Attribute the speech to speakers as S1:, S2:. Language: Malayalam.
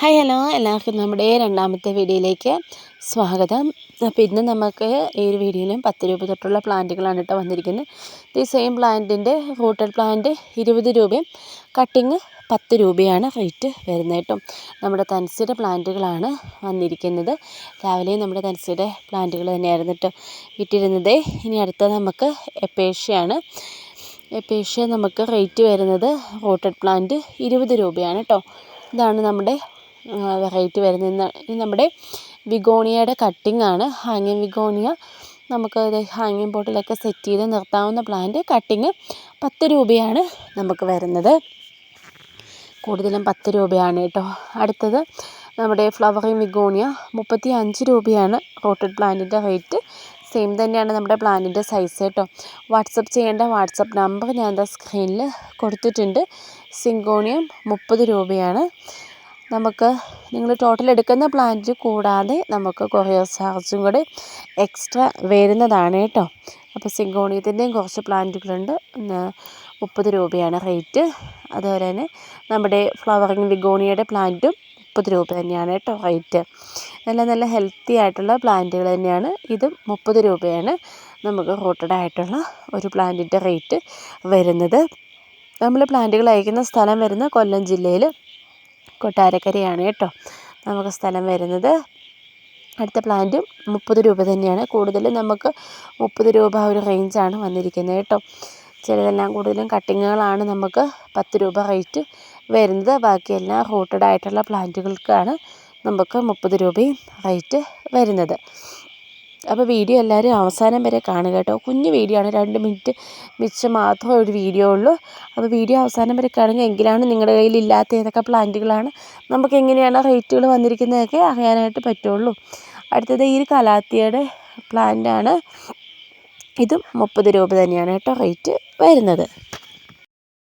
S1: ഹായ് ഹലോ എല്ലാവർക്കും നമ്മുടെ രണ്ടാമത്തെ വീഡിയോയിലേക്ക് സ്വാഗതം. അപ്പോൾ ഇന്ന് നമുക്ക് ഈ ഒരു വീഡിയോയിലും പത്ത് രൂപ തൊട്ടുള്ള പ്ലാന്റുകളാണ് കേട്ടോ വന്നിരിക്കുന്നത്. ഈ സെയിം പ്ലാന്റിന്റെ റൂട്ടഡ് പ്ലാന്റ് ഇരുപത് രൂപയും കട്ടിങ് പത്ത് രൂപയാണ് റേറ്റ് വരുന്നത് കേട്ടോ. നമ്മുടെ തൻസിയുടെ പ്ലാന്റുകളാണ് വന്നിരിക്കുന്നത്. രാവിലെ നമ്മുടെ തൻസിയുടെ പ്ലാന്റുകൾ തന്നെയായിരുന്നു കേട്ടോ ഇട്ടിരുന്നത്. ഇനി അടുത്ത നമുക്ക് എപ്പേഷ്യയാണ്. എപ്പേഷ്യ നമുക്ക് റേറ്റ് വരുന്നത് റൂട്ടഡ് പ്ലാന്റ് ഇരുപത് രൂപയാണ് കേട്ടോ. ഇതാണ് നമ്മുടെ വെറൈറ്റി വരുന്നത്. ഇത് നമ്മുടെ വിഗോണിയയുടെ കട്ടിംഗ് ആണ്. ഹാങ്ങിങ് വിഗോണിയ. നമുക്ക് ഹാങ്ങിങ് ബോട്ടിലൊക്കെ സെറ്റ് ചെയ്ത് നിർത്താവുന്ന പ്ലാന്റ് കട്ടിങ് പത്ത് രൂപയാണ് നമുക്ക് വരുന്നത്. കൂടുതലും പത്ത് രൂപയാണ് കേട്ടോ. അടുത്തത് നമ്മുടെ ഫ്ലവറിങ് വിഗോണിയ. മുപ്പത്തി അഞ്ച് രൂപയാണ് റോട്ടഡ് പ്ലാന്റിന്റെ റേറ്റ് സെയിം തന്നെയാണ് നമ്മുടെ പ്ലാന്റിന്റെ സൈസ് കേട്ടോ. വാട്സപ്പ് ചെയ്യേണ്ട വാട്സപ്പ് നമ്പർ ഞാൻ എന്റെ സ്ക്രീനിൽ കൊടുത്തിട്ടുണ്ട്. സിങ്കോണിയം മുപ്പത് രൂപയാണ്. നമുക്ക് നിങ്ങൾ ടോട്ടൽ എടുക്കുന്ന പ്ലാന്റ് കൂടാതെ നമുക്ക് കൊറിയർ ചാർജും കൂടെ എക്സ്ട്രാ വരുന്നതാണ് കേട്ടോ. അപ്പോൾ സിങ്കോണിയത്തിന്റെയും കുറച്ച് പ്ലാന്റുകളുണ്ട് മുപ്പത് രൂപയാണ് റേറ്റ് അതുപോലെ തന്നെ നമ്മുടെ ഫ്ലവറിങ് വിഗോണിയയുടെ പ്ലാന്റും മുപ്പത് രൂപ തന്നെയാണ് കേട്ടോ റേറ്റ് നല്ല നല്ല ഹെൽത്തി ആയിട്ടുള്ള പ്ലാന്റുകൾ തന്നെയാണ്. ഇതും മുപ്പത് രൂപയാണ് നമുക്ക് റൂട്ടഡ് ആയിട്ടുള്ള ഒരു പ്ലാന്റിന്റെ റേറ്റ് വരുന്നത്. നമ്മൾ പ്ലാന്റുകൾ അയക്കുന്ന സ്ഥലം വരുന്ന കൊല്ലം ജില്ലയിൽ കൊട്ടാരക്കരയാണ് കേട്ടോ. നമുക്ക് സ്ഥലം വരുന്നത്. അടുത്ത പ്ലാന്റും മുപ്പത് രൂപ തന്നെയാണ്. കൂടുതലും നമുക്ക് മുപ്പത് രൂപ ഒരു റേഞ്ചാണ് വന്നിരിക്കുന്നത് കേട്ടോ. ചിലതെല്ലാം കൂടുതലും കട്ടിങ്ങുകളാണ് നമുക്ക് പത്ത് രൂപ റേറ്റ് വരുന്നത്. ബാക്കിയെല്ലാം റൂട്ടഡ് ആയിട്ടുള്ള പ്ലാന്റുകൾക്കാണ് നമുക്ക് മുപ്പത് രൂപയും റേറ്റ് വരുന്നത്. അപ്പോൾ വീഡിയോ എല്ലാവരും അവസാനം വരെ കാണുക കേട്ടോ. കുഞ്ഞു വീഡിയോ ആണ്. രണ്ട് മിനിറ്റ് മിച്ചം മാത്രമേ ഒരു വീഡിയോ ഉള്ളൂ. അപ്പോൾ വീഡിയോ അവസാനം വരെ കാണുക. എങ്കിലാണ് നിങ്ങളുടെ കയ്യിൽ ഇല്ലാത്ത ഏതൊക്കെ പ്ലാന്റുകളാണ് നമുക്ക് എങ്ങനെയാണ് റേറ്റുകൾ വന്നിരിക്കുന്നതൊക്കെ അറിയാനായിട്ട് പറ്റുള്ളൂ. അടുത്തത് ഈ കലാത്തിയുടെ പ്ലാന്റാണ് ഇതും മുപ്പത് രൂപ തന്നെയാണ് കേട്ടോ റേറ്റ് വരുന്നത്.